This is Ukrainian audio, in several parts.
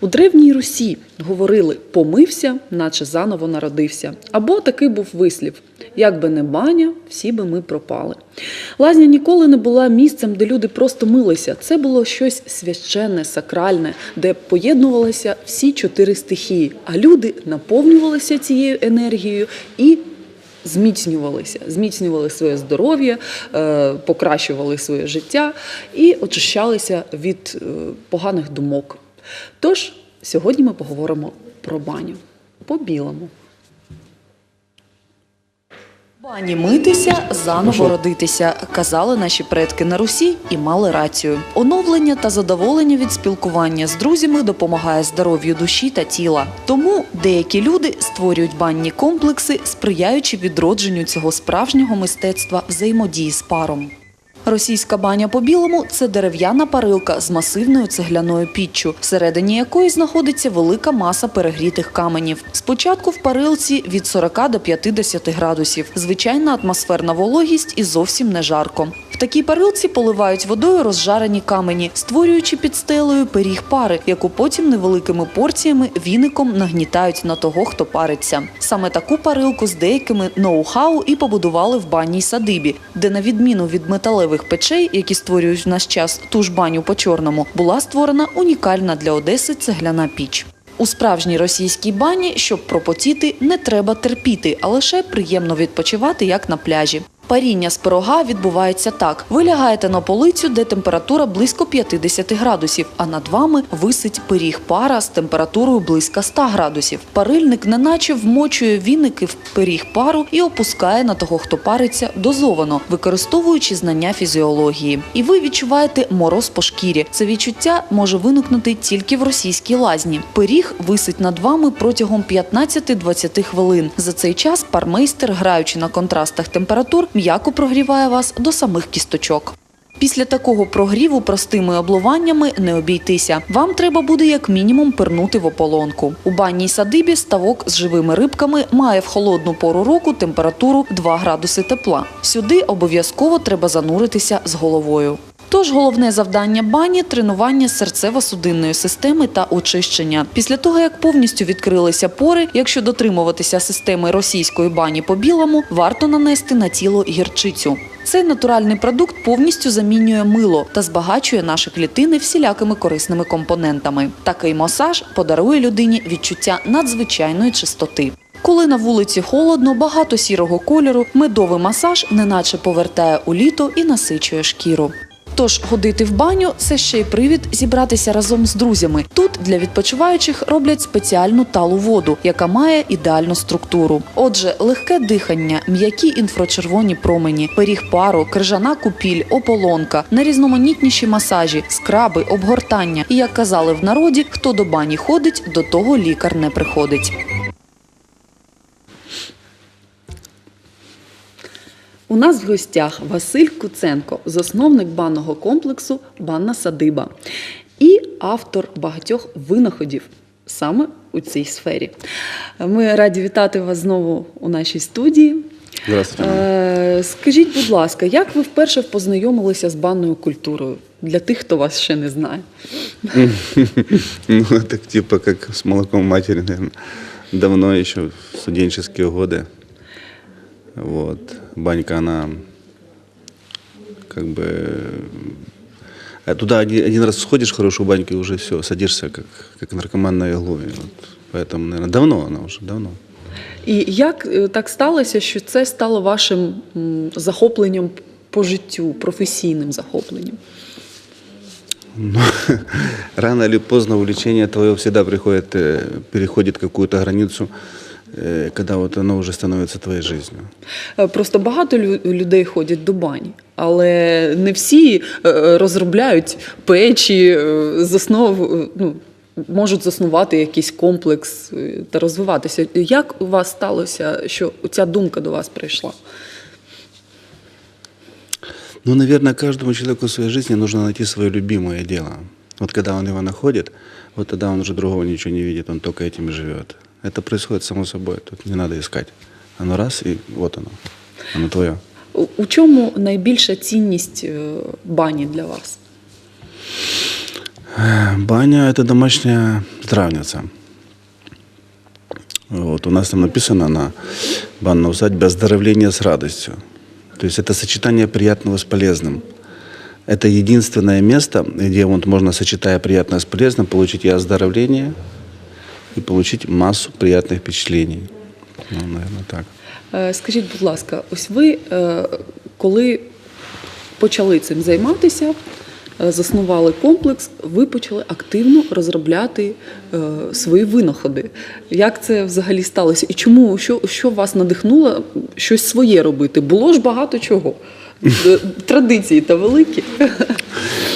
У древній Русі говорили помився, наче заново народився. Або такий був вислів: як би не баня, всі би ми пропали. Лазня ніколи не була місцем, де люди просто милися. Це було щось священне, сакральне, де поєднувалися всі чотири стихії, а люди наповнювалися цією енергією і зміцнювалися, зміцнювали своє здоров'я, е, покращували своє життя і очищалися від е, поганих думок. Тож сьогодні ми поговоримо про баню по-білому. Бані митися, заново родитися, казали наші предки на Русі і мали рацію. Оновлення та задоволення від спілкування з друзями допомагає здоров'ю душі та тіла. Тому деякі люди створюють банні комплекси, сприяючи відродженню цього справжнього мистецтва взаємодії з паром. Російська баня по-білому це дерев'яна парилка з масивною цегляною піччю, всередині якої знаходиться велика маса перегрітих каменів. Спочатку в парилці від 40 до 50 градусів, звичайна атмосферна вологість і зовсім не жарко. Такій парилці поливають водою розжарені камені, створюючи під стелею пиріг пари, яку потім невеликими порціями віником нагнітають на того, хто париться. Саме таку парилку з деякими ноу-хау і побудували в банній садибі, де на відміну від металевих печей, які створюють в наш час ту ж баню по чорному, була створена унікальна для Одеси цегляна піч. У справжній російській бані, щоб пропотіти, не треба терпіти, а лише приємно відпочивати, як на пляжі. Паріння з пирога відбувається так: ви лягаєте на полицю, де температура близько 50 градусів, а над вами висить пиріг пара з температурою близько 100 градусів. Парильник неначе вмочує віники в пиріг пару і опускає на того, хто париться, дозовано, використовуючи знання фізіології. І ви відчуваєте мороз по шкірі. Це відчуття може виникнути тільки в російській лазні. Пиріг висить над вами протягом 15-20 хвилин. За цей час пармейстер, граючи на контрастах температур, м'яко прогріває вас до самих кісточок. Після такого прогріву простими облуваннями не обійтися. Вам треба буде як мінімум пирнути в ополонку. У банній садибі ставок з живими рибками має в холодну пору року температуру 2 градуси тепла. Сюди обов'язково треба зануритися з головою. Тож головне завдання бані тренування серцево-судинної системи та очищення. Після того, як повністю відкрилися пори, якщо дотримуватися системи російської бані по білому, варто нанести на тіло гірчицю. Цей натуральний продукт повністю замінює мило та збагачує наші клітини всілякими корисними компонентами. Такий масаж подарує людині відчуття надзвичайної чистоти. Коли на вулиці холодно, багато сірого кольору, медовий масаж неначе повертає у літо і насичує шкіру. Тож ходити в баню це ще й привід зібратися разом з друзями. Тут для відпочиваючих роблять спеціальну талу воду, яка має ідеальну структуру. Отже, легке дихання, м'які інфрачервоні промені, пиріг пару, крижана купіль, ополонка, найрізноманітніші масажі, скраби, обгортання. І як казали в народі, хто до бані ходить, до того лікар не приходить. У нас в гостях Василь Куценко, засновник банного комплексу Банна Садиба і автор багатьох винаходів саме у цій сфері. Ми раді вітати вас знову у нашій студії. Здравствуйте. Е, Скажіть, будь ласка, як ви вперше познайомилися з банною культурою для тих, хто вас ще не знає? Ну, так типа как с молоком матери, наверное. Давно еще, в студенческие годы. Вот. Банька, она как бы... а Туда один, один раз сходишь в хорошую баньку, и уже все, садишься как, как наркоман на иглу. И вот поэтому, наверное, давно она уже, давно. І як е, так сталося, що це стало вашим м, захопленням по життю, професійним захопленням? Ну, рано или поздно увлечение твое всегда приходит, э, переходит какую-то границу, э, когда вот оно уже становится твоей жизнью. Е, Просто багато людей ходять до бані, але не всі е, розробляють печі, е, заснов, е, ну, можуть заснувати якийсь комплекс е, та розвиватися. Як у вас сталося, що ця думка до вас прийшла? Ну, наверное, каждому человеку в своей жизни нужно найти свое любимое дело. Вот когда он его находит, вот тогда он уже другого ничего не видит, он только этим и живет. Это происходит само собой, тут не надо искать. Оно раз, и вот оно. Оно твое. У, у чому найбільша цінність е, бані для вас? Баня – это домашняя травница. Вот, у нас там написано на банной усадьбе «Оздоровление с радостью». То есть это сочетание приятного с полезным. Это единственное место, где вот можно, сочетая приятное с полезным, получить и оздоровление, и получить массу приятных впечатлений. Ну, наверное, так. Е, Скажіть, будь ласка, ось ви е, коли почали цим займатися, е, заснували комплекс, ви почали активно розробляти свої винаходи. Як це взагалі сталося? І чому що, що вас надихнуло щось своє робити? Було ж багато чого. Традиції та великі.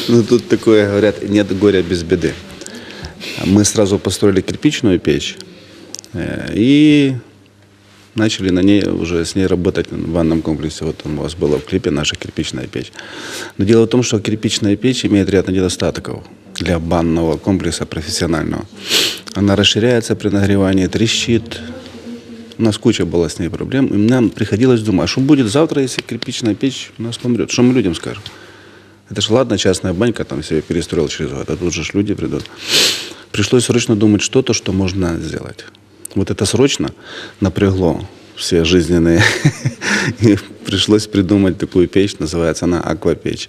Ну, тут такое, говорят, нет горя без беды. Мы сразу построили кирпичную печь э, и начали на ней уже с ней работать в ванном комплексе. Вот там у вас было в клипе наша кирпичная печь. Но дело в том, что кирпичная печь имеет ряд недостатков для банного комплекса профессионального. Она расширяется при нагревании, трещит, у нас куча была с ней проблем, и нам приходилось думать, а что будет завтра, если кирпичная печь у нас помрет? Что мы людям скажем? Это ж ладно, частная банька там себе перестроил через год, а тут же ж люди придут. Пришлось срочно думать что-то, что можно сделать. Вот это срочно напрягло все жизненные. И пришлось придумать такую печь, называется она аквапечь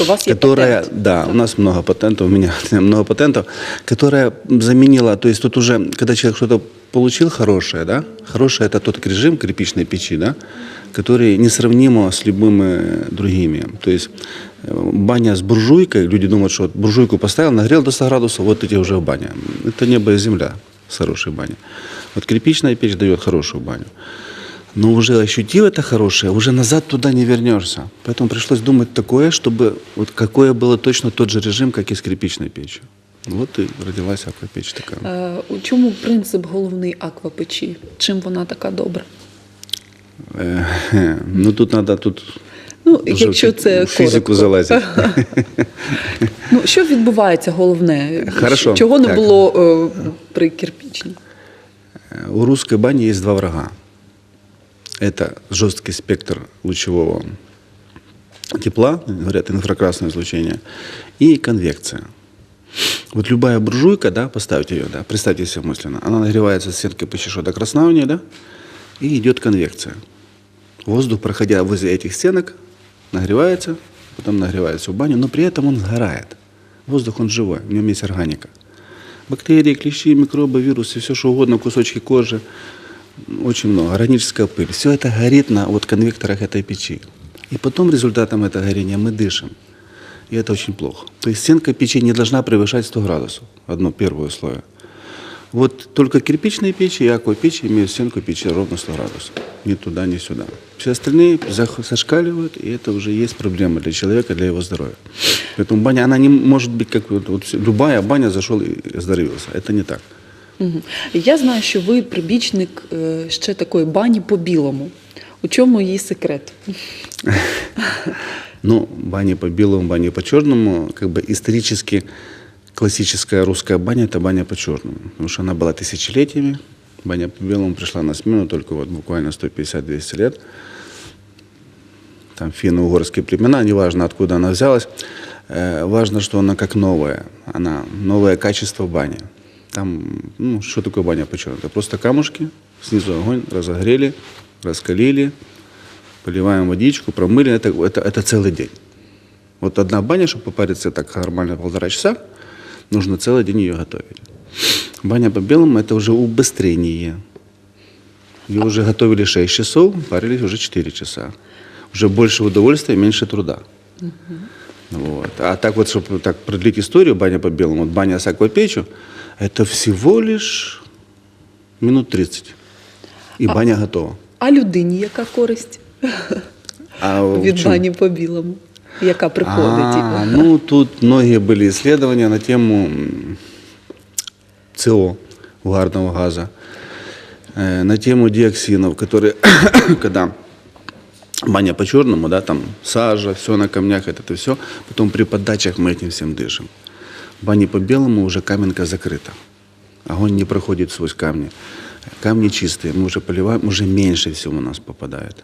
У вас є которая, патент. да, у нас много патентов, у меня много патентов, которая заменила, то есть тут уже, когда человек что-то получил хорошее, да, хорошее это тот режим кирпичной печи, да, который несравнимо с любыми другими. То есть э, баня с буржуйкой, люди думают, что буржуйку поставил, нагрел до 100 градусов, вот эти уже баня. Это небо и земля с хорошей баней. Вот кирпичная печь дает хорошую баню. Но уже ощутив это хорошее, уже назад туда не вернешься. Поэтому пришлось думать такое, чтобы вот какое было точно тот же режим, как и с кирпичной печью. Вот и родилась аквапечь такая. Е, У чому принцип головний аквапечі? Чим вона така добра? Э, Ну тут надо тут Ну, уже якщо в це физику коротко. залазить. Ну, що відбувається головне? Хорошо, Чого не так. було е, при кирпічній? У русской бани есть два врага. Это жесткий спектр лучевого тепла, говорят, инфракрасное излучение, и конвекция. Вот любая буржуйка, да, поставьте ее, да, представьте себе мысленно, она нагревается с стенки почешу до красна у нее, да, и идет конвекция. Воздух, проходя возле этих стенок, нагревается, потом нагревается в баню, но при этом он сгорает. Воздух, он живой, в нем есть органика. Бактерии, клещи, микробы, вирусы, все что угодно, кусочки кожи, очень много, органическая пыль. Все это горит на вот конвекторах этой печи. И потом результатом этого горения мы дышим. И это очень плохо. То есть стенка печи не должна превышать 100 градусов. Одно первое условие. Вот только кирпичные печи и аквапечи имеют стенку печи ровно 100 градусов. Ни туда, ни сюда. Все остальные зах- зашкаливают, и это уже есть проблема для человека, для его здоровья. Поэтому баня, она не может быть как вот, вот любая баня зашел и оздоровился. Это не так. Мгм. Я знаю, що ви прибічник е, ще такої бані по-білому. У чому її секрет? Ну, бани по белому, бани по черному, как бы исторически классическая русская баня – это баня по черному. Потому что она была тысячелетиями. Баня по белому пришла на смену только вот буквально 150-200 лет. Там финно-угорские племена, неважно, откуда она взялась. Э, важно, что она как новая. Она новое качество бани. Там, ну, что такое баня по черному? Это просто камушки, снизу огонь, разогрели, раскалили, поливаем водичку, промыли. Это, это, это целый день. Вот одна баня, чтобы попариться так нормально полтора часа, нужно целый день ее готовить. Баня по белому – это уже убыстрение. Ее уже готовили 6 часов, парились уже 4 часа. Уже больше удовольствия, меньше труда. Вот. А так вот, чтобы так продлить историю, баня по белому, вот баня с аквапечью, это всего лишь минут 30. И баня готова. А людині яка користь А в від чём? бані по-білому? Яка приходить? А, ну, тут многие были исследования на тему м, СО, угарного газа, э, на тему диоксинов, которые, когда баня по черному, да, там сажа, все на камнях, это все, потом при подачах мы этим всем дышим. В бане по белому уже каменка закрыта. Огонь не проходит сквозь камни. Камни чистые, мы уже поливаем, уже меньше всего у нас попадает.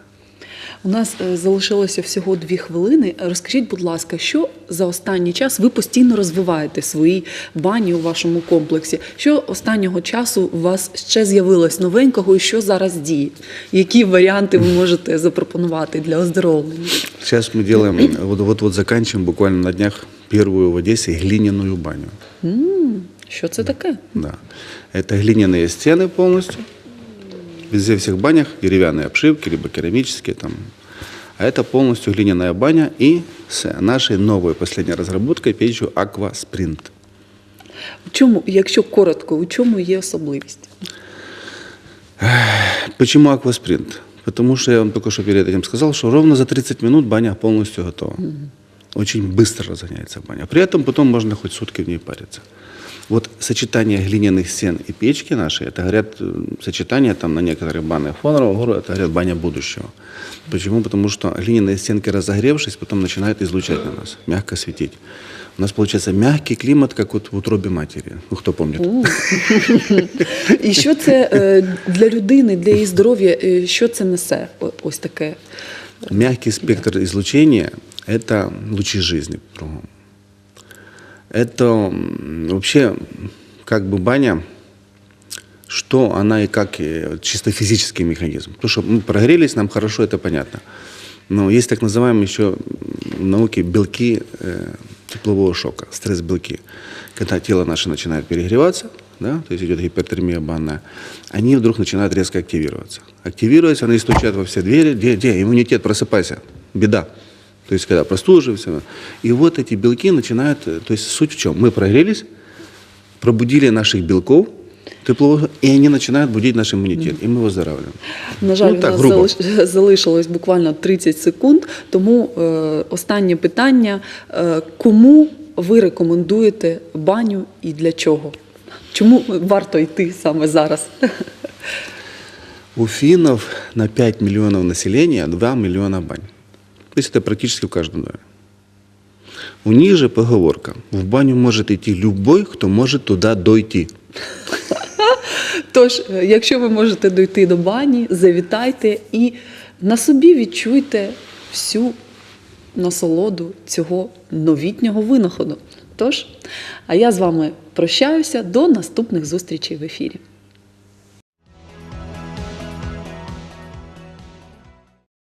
У нас е, залишилося всього дві хвилини. Розкажіть, будь ласка, що за останній час ви постійно розвиваєте свої бані у вашому комплексі? Що останнього часу у вас ще з'явилось новенького і що зараз діє? Які варіанти ви можете запропонувати для оздоровлення? Сейчас мы делаем, вот, вот, вот заканчиваем буквально на днях первую в Одессе глиняную баню. М, Що це таке? Да. Это глиняные стены полностью. Везде всех банях деревянные обшивки, либо керамические там. А это полностью глиняная баня и с нашей новой последней разработкой печью Aqua Sprint. У чому, якщо коротко, у чому є особливість? Почему акваспринт? Потому что я вам только что перед этим сказал, что ровно за 30 минут баня полностью готова. Очень быстро разгоняется баня. При этом потом можно хоть сутки в ней париться. Вот сочетание глиняных стен и печки нашей, это, говорят, э, сочетание там на некоторых банях Фонорового гору, это, говорят, баня будущего. Почему? Потому что глиняные стенки, разогревшись, потом начинают излучать на нас, мягко светить. У нас получается мягкий климат, как вот в утробе матери. Ну, кто помнит? І що це е, для людини, для її здоров'я, е, що це несе? О- Ось таке. Мягкий спектр излучения – это лучи жизни кругом. Это вообще как бы баня, что она и как чисто физический механизм. Потому что мы прогрелись, нам хорошо, это понятно. Но есть так называемые еще в науке белки э, теплового шока, стресс-белки. Когда тело наше начинает перегреваться, да, то есть идет гипертермия банная, они вдруг начинают резко активироваться. Активируются, они стучат во все двери, где, где, иммунитет, просыпайся, беда. То есть когда простуживаемся. И вот эти белки начинают, э, то есть суть в чем? Мы прогрелись, пробудили наших белков, теплового, и они начинают будить наш иммунитет, и мы выздоравливаем. На жаль, Ну, так, у нас грубо. залиш- залишилось буквально 30 секунд. Тому е, останнє питання: Е, кому ви рекомендуєте баню і для чого? Чому варто йти саме зараз? У финнов на 5 миллионов населения 2 миллиона бань. То есть это практически в каждом доме. У них же поговорка. В баню может идти любой, кто может туда дойти. Тож, е, якщо ви можете дойти до бані, завітайте і на собі відчуйте всю насолоду цього новітнього винаходу. Тож, а я з вами прощаюся до наступних зустрічей в ефірі.